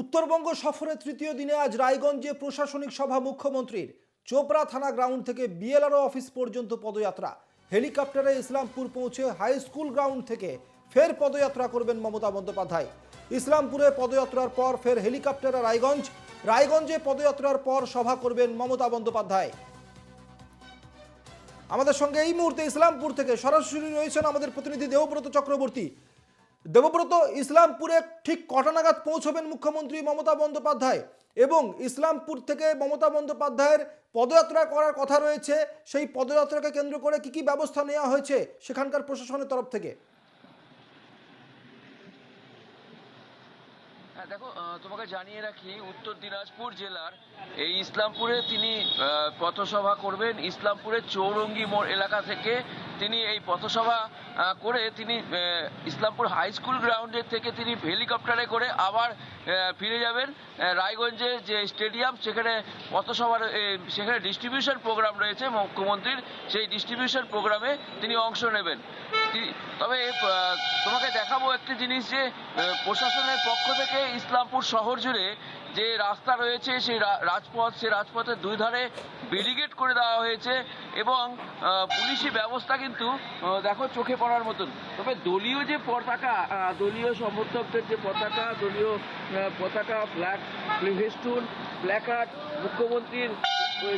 উত্তরবঙ্গ সফরের তৃতীয় দিনে আজ রায়গঞ্জে প্রশাসনিক সভা মুখ্যমন্ত্রীর। চোপড়া থানা গ্রাউন্ড থেকে বিএলআরও অফিস পর্যন্ত পদযাত্রা। হেলিকপ্টারে ইসলামপুর পৌঁছে হাই স্কুল গ্রাউন্ড থেকে ফের পদযাত্রা করবেন মমতা বন্দ্যোপাধ্যায়। ইসলামপুরে পদযাত্রার পর ফের হেলিকপ্টারে রায়গঞ্জ, রায়গঞ্জে পদযাত্রার পর সভা করবেন মমতা বন্দ্যোপাধ্যায়। আমাদের সঙ্গে এই মুহূর্তে ইসলামপুর থেকে সরাসরি রয়েছেন আমাদের প্রতিনিধি দেবব্রত চক্রবর্তী। দেবব্রত ইসলামপুরে ঠিক কটা নাগাদ পৌঁছবেন মুখ্যমন্ত্রী মমতা বন্দ্যোপাধ্যায়? এবং ইসলামপুর থেকে মমতা বন্দ্যোপাধ্যায়ের পদযাত্রা করার কথা রয়েছে, সেই পদযাত্রাকে কেন্দ্র করে কি কি ব্যবস্থা নেওয়া হয়েছে সেখানকার প্রশাসনের তরফ থেকে? হ্যাঁ দেখো তোমাকে জানিয়ে রাখি, উত্তর দিনাজপুর জেলার এই ইসলামপুরে তিনি পথসভা করবেন। ইসলামপুরের চৌরঙ্গি মোড় এলাকা থেকে তিনি এই পথসভা করে তিনি ইসলামপুর হাই স্কুল গ্রাউন্ডের থেকে তিনি হেলিকপ্টারে করে আবার ফিরে যাবেন। রায়গঞ্জে যে স্টেডিয়াম, সেখানে পথসভার সেখানে ডিস্ট্রিবিউশন প্রোগ্রাম রয়েছে, মুখ্যমন্ত্রীর। সেই ডিস্ট্রিবিউশন প্রোগ্রামে তিনি অংশ নেবেন। তি- তবে তোমাকে দেখাবো একটি জিনিস যে প্রশাসনের পক্ষ থেকে ইসলামপুর শহর জুড়ে যে রাস্তা রয়েছে, সেই রাজপথ, সেই রাজপথের দুই ধারে ব্যারিকেড করে দেওয়া হয়েছে এবং পুলিশি ব্যবস্থা কিন্তু দেখো চোখে পড়ার মতন। তবে দলীয় যে পতাকা দলীয় সমর্থকদের যে পতাকা, দলীয় পতাকা ফ্ল্যাগ ফেস্টুন প্ল্যাকার্ড মুখ্যমন্ত্রীর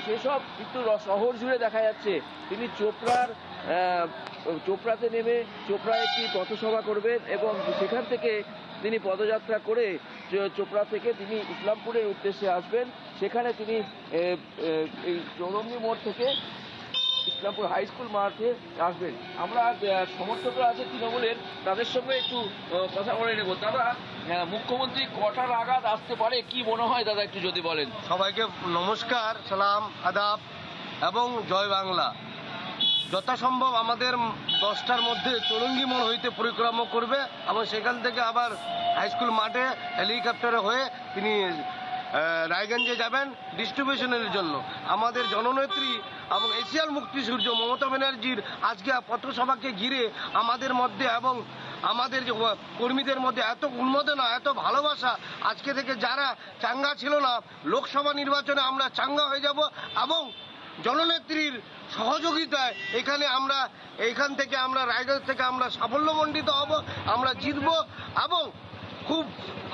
সেসব কিন্তু শহর জুড়ে দেখা যাচ্ছে। তিনি চোপড়ার চোপড়াতে নেমে চোপড়ায় একটি পথসভা করবেন এবং সেখান থেকে তিনি পদযাত্রা করে চোপড়া থেকে তিনি ইসলামপুরের উদ্দেশ্যে আসবেন। সেখানে তিনি চৌরঙ্গি মোড় থেকে ইসলামপুর হাই স্কুল মাঠে আসবেন। আমরা সমর্থকরা আছে তৃণমূলের, তাদের সঙ্গে একটু কথা বলে নেব। দাদা মুখ্যমন্ত্রী কটা নাগাদ আসতে পারে? কি মনে হয় দাদা, একটু যদি বলেন? সবাইকে নমস্কার, সালাম, আদাব এবং জয় বাংলা। যথাসম্ভব আমাদের দশটার মধ্যে চৌরঙ্গি মোড় হইতে পরিক্রমা করবে এবং সেখান থেকে আবার হাই স্কুল মাঠে হেলিকপ্টারে হয়ে তিনি রায়গঞ্জে যাবেন ডিস্ট্রিবিউশনের জন্য। আমাদের জননেত্রী এবং এশিয়ার মুক্তি সূর্য মমতা ব্যানার্জির আজকে পথসভাকে ঘিরে আমাদের মধ্যে এবং আমাদের যে কর্মীদের মধ্যে এত উন্মোদনা, এত ভালোবাসা, আজকে থেকে যারা চাঙ্গা ছিল না, লোকসভা নির্বাচনে আমরা চাঙ্গা হয়ে যাব এবং জননেত্রীর সহযোগিতায় এখানে আমরা, এইখান থেকে আমরা, রায়গঞ্জ থেকে আমরা সাফল্যমণ্ডিত হব, আমরা জিতব এবং খুব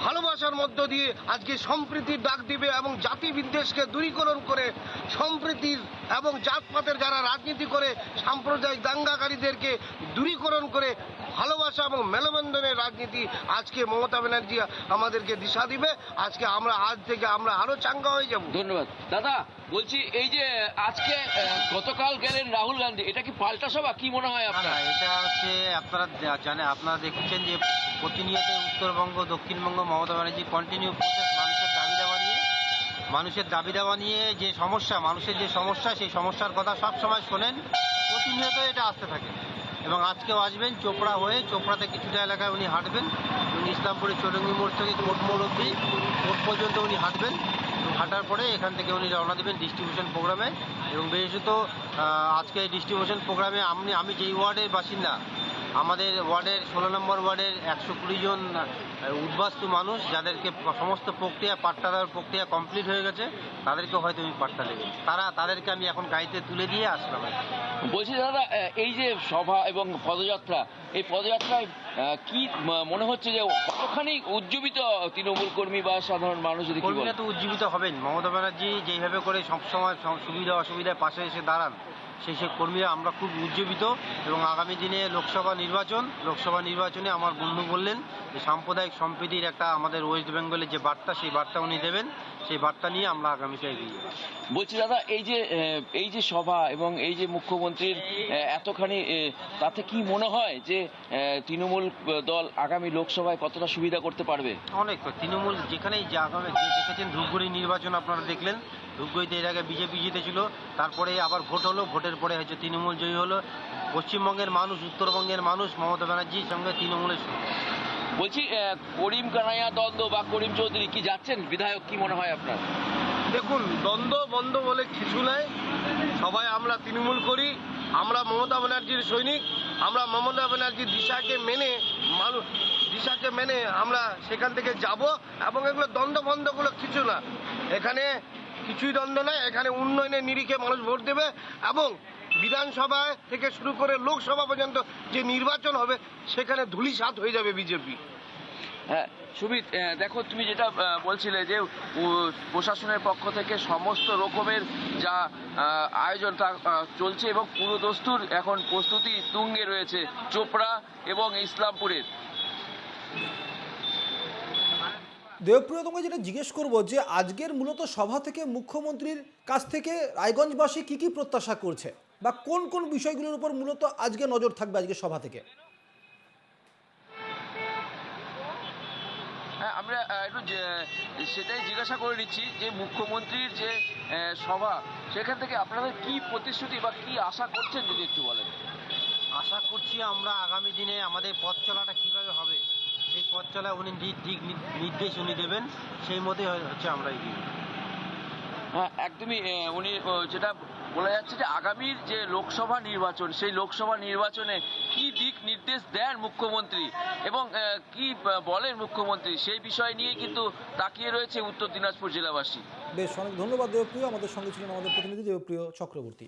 ভালোবাসার মধ্য দিয়ে আজকে সম্প্রীতির ডাক দিবে এবং জাতি বিদ্বেষকে দূরীকরণ করে সম্প্রীতির এবং জাতপাতের যারা রাজনীতি করে সাম্প্রদায়িক দাঙ্গাকারীদেরকে দূরীকরণ করে ভালোবাসা এবং মেলবন্ধনের রাজনীতি আজকে মমতা ব্যানার্জি আমাদেরকে দিশা দিবে। আজকে আমরা আজ থেকে আমরা আরও চাঙ্গা হয়ে যাব। ধন্যবাদ। দাদা বলছি এই যে আজকে গতকাল গেলেন রাহুল গান্ধী এটা কি পাল্টা সভা? কি মনে হয় আপনার? এটা হচ্ছে আপনারা জা- জানে আপনারা দেখেছেন যে প্রতিনিয়ত উত্তরবঙ্গ, দক্ষিণবঙ্গ মমতা ব্যানার্জি কন্টিনিউ প্রসেস মানুষের দাবি দাবা নিয়ে, মানুষের দাবি দাবা নিয়ে যে সমস্যা, মানুষের যে সমস্যা, সেই সমস্যার কথা সব সময় শোনেন প্রতিনিয়ত এটা আসতে থাকে। এবং আজকেও আসবেন, চোপড়া হয়ে, চোপড়াতে কিছুটা এলাকায় উনি হাঁটবেন। উনি ইসলামপুরের চৌরঙ্গি মোড় থেকে কোর্ট মোড় অব্দি কোর্ট পর্যন্ত উনি হাঁটবেন। হাঁটার পরে এখান থেকে উনি রওনা দেবেন ডিস্ট্রিবিউশন প্রোগ্রামে এবং বিশেষত আজকে এই ডিস্ট্রিবিউশন প্রোগ্রামে আমি আমি যেই ওয়ার্ডের বাসিন্দা আমাদের ওয়ার্ডের ষোলো নম্বর ওয়ার্ডের একশো কুড়ি জন উদ্বাস্তু মানুষ যাদেরকে সমস্ত প্রক্রিয়া পাট্টা দেওয়ার প্রক্রিয়া কমপ্লিট হয়ে গেছে তাদেরকে হয়তো আমি পাট্টা দেবেন তারা তাদেরকে আমি এখন গাড়িতে তুলে দিয়ে আসলাম বলছি দাদা এই যে সভা এবং পদযাত্রা এই পদযাত্রায় কি মনে হচ্ছে যে কতখানি উজ্জীবিত তৃণমূল কর্মী বা সাধারণ মানুষ যদি কর্মীরা তো উজ্জীবিত হবেন। মমতা ব্যানার্জি যেইভাবে করে সবসময় সুবিধা অসুবিধায় পাশে এসে দাঁড়ান সেই সব কর্মীরা আমরা খুব উজ্জীবিত এবং আগামী দিনে লোকসভা নির্বাচন লোকসভা নির্বাচনে আমার বন্ধু বললেন যে সাম্প্রদায়িক সম্প্রীতির একটা আমাদের ওয়েস্ট বেঙ্গলের যে বার্তা সেই বার্তা উনি দেবেন সেই বার্তা নিয়ে আমরা আগামীতে এগিয়ে। বলছি দাদা এই যে এই যে সভা এবং এই যে মুখ্যমন্ত্রীর এতখানি তাতে কি মনে হয় যে তৃণমূল দল আগামী লোকসভায় কতটা সুবিধা করতে পারবে অনেক। তৃণমূল যেখানেই যে আগামী যে দেখেছেন ধূপগুড়ি নির্বাচন আপনারা দেখলেন ধূপগুড়িতে এর আগে বিজেপি জিতেছিল তারপরে আবার ভোট হলো ভোটের পরে হচ্ছে তৃণমূল জয়ী হলো। পশ্চিমবঙ্গের মানুষ উত্তরবঙ্গের মানুষ মমতা ব্যানার্জির সঙ্গে তৃণমূলের সঙ্গে। বলছি করিম কানাইয়া দ্বন্দ্ব বা করিম চৌধুরী কি যাচ্ছেন? বিধায়ক কি মনে হয় আপনার? দেখুন দ্বন্দ্ব বন্ধ বলে কিছু নাই। সবাই আমরা তৃণমূল করি আমরা মমতা ব্যানার্জির সৈনিক আমরা মমতা ব্যানার্জির দিশাকে মেনে মানুষ দিশাকে মেনে আমরা সেখান থেকে যাব এবং এগুলো দ্বন্দ্ব ফন্দগুলো কিছু না। এখানে কিছুই দ্বন্দ্ব নয় এখানে উন্নয়নের নিরিখে মানুষ ভোট দেবে এবং বিধানসভা থেকে শুরু করে লোকসভা পর্যন্ত যে নির্বাচন হবে, সেখানে ধুলিসাৎ হয়ে যাবে বিজেপি। হ্যাঁ সুমিত দেখো তুমি যেটা বলছিলে যে প্রশাসনের পক্ষ থেকে সমস্ত রকমের যা আয়োজন তা চলছে এবং পুরো দস্তুর এখন প্রস্তুতি তুঙ্গে রয়েছে চোপড়া এবং ইসলামপুরের। দেবপ্রিয় তোমাকে যেটা জিজ্ঞেস করব যে আজকের মূলত সভা থেকে মুখ্যমন্ত্রীর কাছ থেকে রায়গঞ্জবাসী কি কি প্রত্যাশা করছে? বা কোন কোন বিষয়গুলোর উপর মূলত আজকে নজর থাকবে আজকে সভা থেকে? হ্যাঁ আমরা একটু সেটাই জিজ্ঞাসা করে নিচ্ছি যে মুখ্যমন্ত্রীর যে সভা সেখান থেকে আপনাদের কি প্রতিশ্রুতি বা কি আশা করছেন যদি একটু বলেন? আশা করছি আমরা আগামী দিনে আমাদের পথ চলাটা কীভাবে হবে? সেই পথ চলা উনি দিক দিক নির্দেশ উনি দেবেন সেই মতে হচ্ছে আমরা এগিয়ে হ্যাঁ একদমই উনি যেটা বলা যাচ্ছে যে আগামীর যে লোকসভা নির্বাচন সেই লোকসভা নির্বাচনে কি দিক নির্দেশ দেন মুখ্যমন্ত্রী? এবং কি বলেন মুখ্যমন্ত্রী সেই বিষয় নিয়ে কিন্তু তাকিয়ে রয়েছে উত্তর দিনাজপুর জেলাবাসী। বেশ অনেক ধন্যবাদ দেবপ্রিয়। আমাদের সঙ্গে ছিলেন আমাদের প্রতিনিধি দেবপ্রিয় চক্রবর্তী।